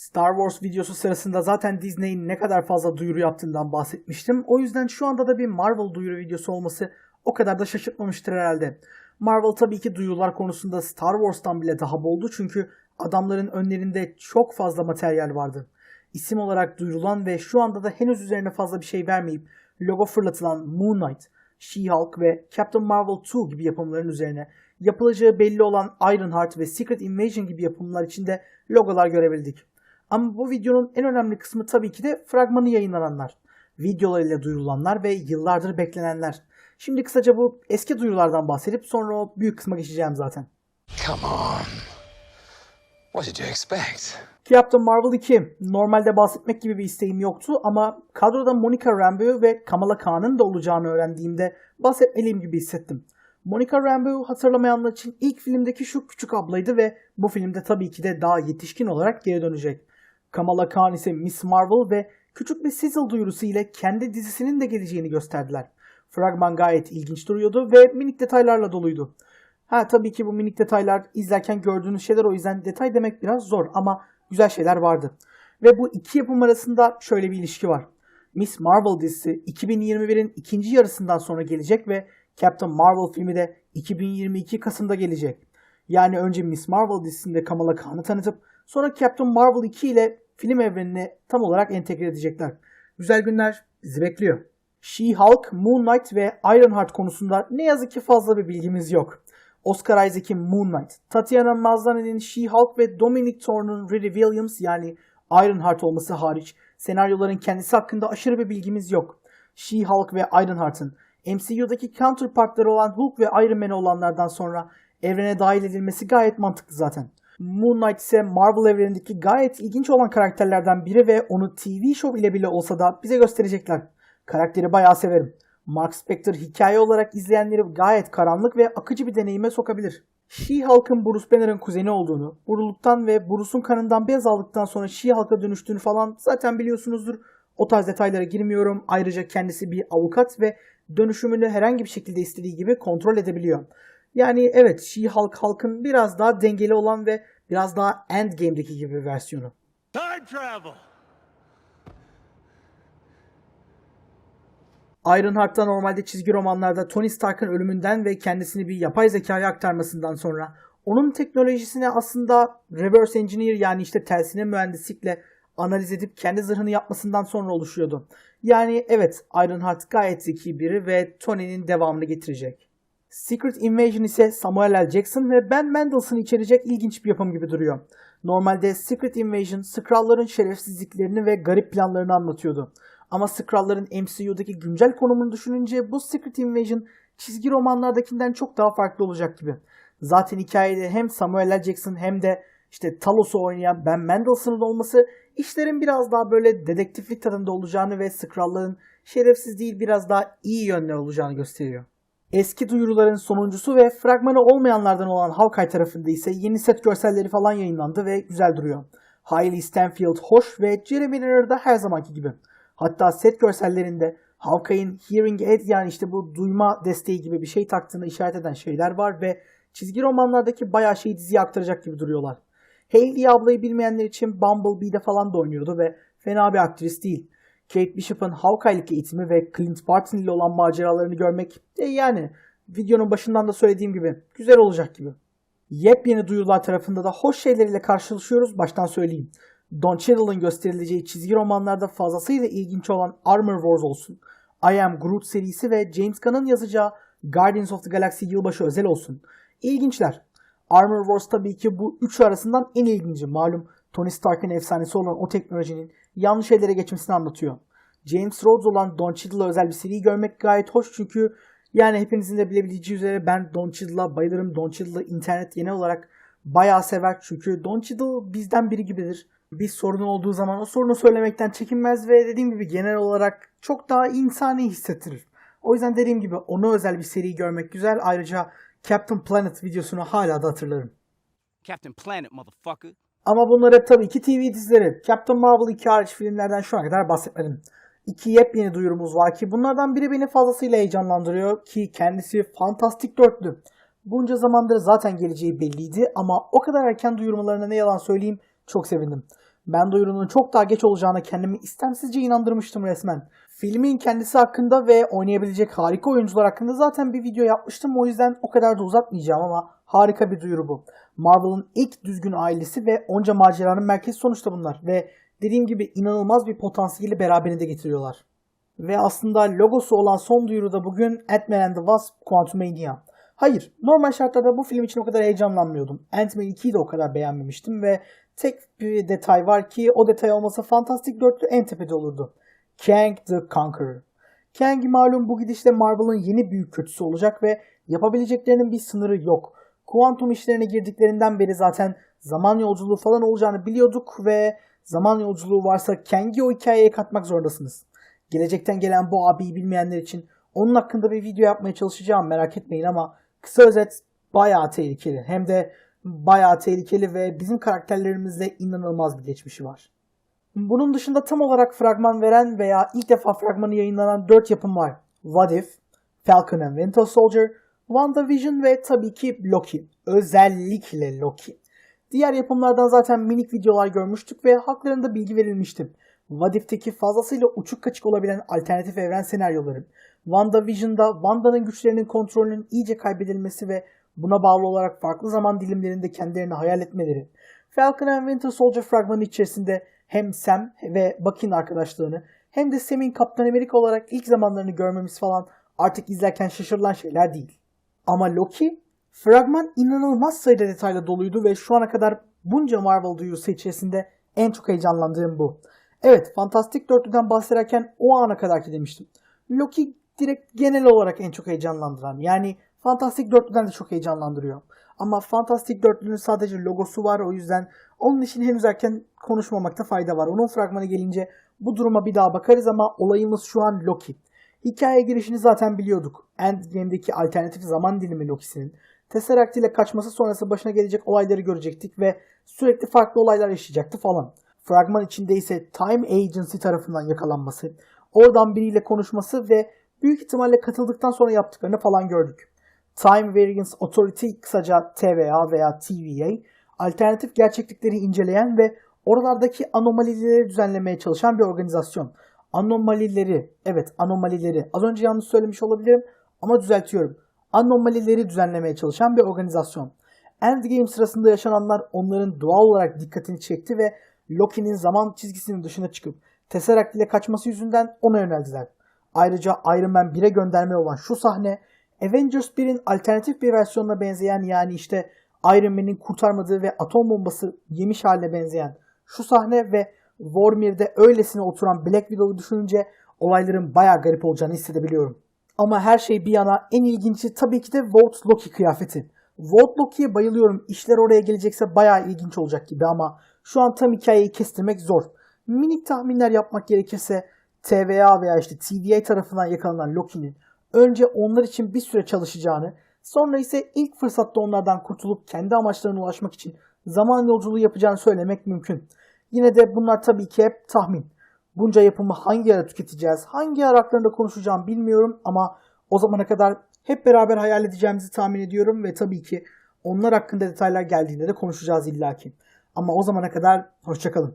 Star Wars videosu sırasında zaten Disney'in ne kadar fazla duyuru yaptığından bahsetmiştim. O yüzden şu anda da bir Marvel duyuru videosu olması o kadar da şaşırtmamıştır herhalde. Marvel tabii ki duyurular konusunda Star Wars'tan bile daha boldu çünkü adamların önlerinde çok fazla materyal vardı. İsim olarak duyurulan ve şu anda da henüz üzerine fazla bir şey vermeyip logo fırlatılan Moon Knight, She-Hulk ve Captain Marvel 2 gibi yapımların üzerine yapılacağı belli olan Ironheart ve Secret Invasion gibi yapımlar içinde logolar görebildik. Ama bu videonun en önemli kısmı tabii ki de fragmanı yayınlananlar. Videolarıyla duyurulanlar ve yıllardır beklenenler. Şimdi kısaca bu eski duyurulardan bahsedip sonra o büyük kısma geçeceğim zaten. Come on. What did you expect? Captain Marvel 2. Normalde bahsetmek gibi bir isteğim yoktu ama kadroda Monica Rambeau ve Kamala Khan'ın da olacağını öğrendiğimde bahsetmeliyim gibi hissettim. Monica Rambeau hatırlamayanlar için ilk filmdeki şu küçük ablaydı ve bu filmde tabii ki de daha yetişkin olarak geri dönecek. Kamala Khan ise Miss Marvel ve küçük bir sizzle duyurusu ile kendi dizisinin de geleceğini gösterdiler. Fragman gayet ilginç duruyordu ve minik detaylarla doluydu. Ha tabii ki bu minik detaylar izlerken gördüğünüz şeyler o yüzden detay demek biraz zor ama güzel şeyler vardı. Ve bu iki yapım arasında şöyle bir ilişki var. Miss Marvel dizisi 2021'in ikinci yarısından sonra gelecek ve Captain Marvel filmi de 2022 Kasım'da gelecek. Yani önce Miss Marvel dizisinde Kamala Khan'ı tanıtıp sonra Captain Marvel 2 ile film evrenine tam olarak entegre edecekler. Güzel günler bizi bekliyor. She-Hulk, Moon Knight ve Ironheart konusunda ne yazık ki fazla bir bilgimiz yok. Oscar Isaac'in Moon Knight, Tatiana Maslany'nin She-Hulk ve Dominic Thorne'un Riri Williams yani Ironheart olması hariç senaryoların kendisi hakkında aşırı bir bilgimiz yok. She-Hulk ve Ironheart'ın MCU'daki counterpartları olan Hulk ve Iron Man olanlardan sonra evrene dahil edilmesi gayet mantıklı zaten. Moon Knight ise Marvel evrenindeki gayet ilginç olan karakterlerden biri ve onu TV show ile bile olsa da bize gösterecekler. Karakteri bayağı severim. Mark Spector hikaye olarak izleyenleri gayet karanlık ve akıcı bir deneyime sokabilir. She-Hulk'ın Bruce Banner'ın kuzeni olduğunu, Buruluktan ve Bruce'un kanından beyaz aldıktan sonra She-Hulk'a dönüştüğünü falan zaten biliyorsunuzdur. O tarz detaylara girmiyorum. Ayrıca kendisi bir avukat ve dönüşümünü herhangi bir şekilde istediği gibi kontrol edebiliyor. Yani evet She-Hulk Hulk'ın biraz daha dengeli olan ve biraz daha Endgame'deki gibi bir versiyonu. Time travel! Ironheart'ta normalde çizgi romanlarda Tony Stark'ın ölümünden ve kendisini bir yapay zekaya aktarmasından sonra onun teknolojisini aslında reverse engineer yani işte tersine mühendislikle analiz edip kendi zırhını yapmasından sonra oluşuyordu. Yani evet Ironheart gayet zeki biri ve Tony'nin devamını getirecek. Secret Invasion ise Samuel L. Jackson ve Ben Mendelsohn'ı içerecek ilginç bir yapım gibi duruyor. Normalde Secret Invasion, Skrulların şerefsizliklerini ve garip planlarını anlatıyordu. Ama Skrulların MCU'daki güncel konumunu düşününce bu Secret Invasion çizgi romanlardakinden çok daha farklı olacak gibi. Zaten hikayede hem Samuel L. Jackson hem de işte Talos'u oynayan Ben Mendelsohn'un olması işlerin biraz daha böyle dedektiflik tadında olacağını ve Skrulların şerefsiz değil biraz daha iyi yönler olacağını gösteriyor. Eski duyuruların sonuncusu ve fragmanı olmayanlardan olan Hawkeye tarafında ise yeni set görselleri falan yayınlandı ve güzel duruyor. Hailey Stanfield hoş ve Jeremy Renner da her zamanki gibi. Hatta set görsellerinde Hawkeye'in hearing aid yani işte bu duyma desteği gibi bir şey taktığını işaret eden şeyler var ve çizgi romanlardaki bayağı şeyi diziye aktaracak gibi duruyorlar. Hailey ablayı bilmeyenler için Bumblebee'de falan da oynuyordu ve fena bir aktris değil. Kate Bishop'ın Hawkeye'lik eğitimi ve Clint Barton ile olan maceralarını görmek e yani videonun başından da söylediğim gibi güzel olacak gibi. Yepyeni duyurular tarafında da hoş şeyleriyle karşılaşıyoruz baştan söyleyeyim. Don Cheadle'ın gösterileceği çizgi romanlarda fazlasıyla ilginç olan Armor Wars olsun, I Am Groot serisi ve James Gunn'ın yazacağı Guardians of the Galaxy yılbaşı özel olsun. İlginçler. Armor Wars tabii ki bu üçü arasından en ilginci. Malum Tony Stark'ın efsanesi olan o teknolojinin yanlış şeylere geçmesini anlatıyor. James Rhodes olan Don Cheadle'a özel bir seri görmek gayet hoş çünkü yani hepinizin de bilebileceği üzere ben Don Cheadle'a bayılırım. Don Cheadle'ı internet genel olarak bayağı sever çünkü Don Cheadle bizden biri gibidir. Bir sorun olduğu zaman o sorunu söylemekten çekinmez ve dediğim gibi genel olarak çok daha insani hissettirir. O yüzden dediğim gibi ona özel bir seri görmek güzel. Ayrıca Captain Planet videosunu hala da hatırlarım. Captain Planet, motherfucker. Ama bunlar hep tabii ki TV dizileri. Captain Marvel 2 hariç filmlerden şu ana kadar bahsetmedim. İki yepyeni duyurumuz var ki bunlardan biri beni fazlasıyla heyecanlandırıyor ki kendisi fantastik dörtlü. Bunca zamandır zaten geleceği belliydi ama o kadar erken duyurmalarına ne yalan söyleyeyim çok sevindim. Ben duyurunun çok daha geç olacağına kendimi istemsizce inandırmıştım resmen. Filmin kendisi hakkında ve oynayabilecek harika oyuncular hakkında zaten bir video yapmıştım. O yüzden o kadar da uzatmayacağım ama harika bir duyuru bu. Marvel'ın ilk düzgün ailesi ve onca maceranın merkezi sonuçta bunlar. Ve dediğim gibi inanılmaz bir potansiyeli beraberinde getiriyorlar. Ve aslında logosu olan son duyuru da bugün Ant-Man and the Wasp Quantumania. Hayır, normal şartlarda bu film için o kadar heyecanlanmıyordum. Ant-Man 2'yi de o kadar beğenmemiştim ve tek bir detay var ki o detay olmasa Fantastic Dörtlü en tepede olurdu. Kang the Conqueror. Kang malum bu gidişle Marvel'ın yeni büyük kötüsü olacak ve yapabileceklerinin bir sınırı yok. Kuantum işlerine girdiklerinden beri zaten zaman yolculuğu falan olacağını biliyorduk ve zaman yolculuğu varsa Kang'i o hikayeye katmak zorundasınız. Gelecekten gelen bu abiyi bilmeyenler için onun hakkında bir video yapmaya çalışacağım merak etmeyin ama kısa özet bayağı tehlikeli. Hem de bayağı tehlikeli ve bizim karakterlerimizle inanılmaz bir geçmişi var. Bunun dışında tam olarak fragman veren veya ilk defa fragmanı yayınlanan 4 yapım var. What If, Falcon and Winter Soldier, WandaVision ve tabii ki Loki. Özellikle Loki. Diğer yapımlardan zaten minik videolar görmüştük ve haklarında bilgi verilmişti. What If'teki fazlasıyla uçuk kaçık olabilen alternatif evren senaryoları, WandaVision'da Wanda'nın güçlerinin kontrolünün iyice kaybedilmesi ve buna bağlı olarak farklı zaman dilimlerinde kendilerini hayal etmeleri, Falcon and Winter Soldier fragmanı içerisinde hem Sam ve Bucky'nin arkadaşlığını hem de Sam'in Kaptan Amerika olarak ilk zamanlarını görmemiz falan artık izlerken şaşırılan şeyler değil. Ama Loki, fragman inanılmaz sayıda detayla doluydu ve şu ana kadar bunca Marvel duyurusu içerisinde en çok heyecanlandığım bu. Evet, Fantastic Dörtlü'den bahsederken o ana kadarki demiştim. Loki direkt genel olarak en çok heyecanlandıran. Yani Fantastic Dörtlü'den de çok heyecanlandırıyor. Ama Fantastic Dörtlü'nün sadece logosu var o yüzden onun için henüz erken konuşmamakta fayda var. Onun fragmanı gelince bu duruma bir daha bakarız ama olayımız şu an Loki. Hikaye girişini zaten biliyorduk. Endgame'deki alternatif zaman dilimi Loki'sinin. Tesseract ile kaçması sonrası başına gelecek olayları görecektik ve sürekli farklı olaylar yaşayacaktı falan. Fragman içinde ise Time Agency tarafından yakalanması, oradan biriyle konuşması ve büyük ihtimalle katıldıktan sonra yaptıklarını falan gördük. Time Variance Authority kısaca TVA veya TVA, alternatif gerçeklikleri inceleyen ve oralardaki anomalileri düzenlemeye çalışan bir organizasyon. Anomalileri, evet anomalileri, az önce yanlış söylemiş olabilirim ama düzeltiyorum. Anomalileri düzenlemeye çalışan bir organizasyon. Endgame sırasında yaşananlar onların doğal olarak dikkatini çekti ve Loki'nin zaman çizgisinin dışına çıkıp Tesseract ile kaçması yüzünden ona yöneldiler. Ayrıca Iron Man 1'e gönderme olan şu sahne Avengers 1'in alternatif bir versiyonuna benzeyen yani işte Iron Man'in kurtarmadığı ve atom bombası yemiş haline benzeyen şu sahne ve Vormir'de öylesine oturan Black Widow'u düşününce olayların bayağı garip olacağını hissedebiliyorum. Ama her şey bir yana en ilginci tabii ki de Volt Loki kıyafeti. Volt Loki'ye bayılıyorum. İşler oraya gelecekse bayağı ilginç olacak gibi ama şu an tam hikayeyi kestirmek zor. Minik tahminler yapmak gerekirse TVA veya işte TVA tarafından yakalanan Loki'nin önce onlar için bir süre çalışacağını, sonra ise ilk fırsatta onlardan kurtulup kendi amaçlarına ulaşmak için zaman yolculuğu yapacağını söylemek mümkün. Yine de bunlar tabii ki hep tahmin. Bunca yapımı hangi ara tüketeceğiz, hangi ara haklarında konuşacağım bilmiyorum ama o zamana kadar hep beraber hayal edeceğimizi tahmin ediyorum ve tabii ki onlar hakkında detaylar geldiğinde de konuşacağız illaki. Ama o zamana kadar hoşçakalın.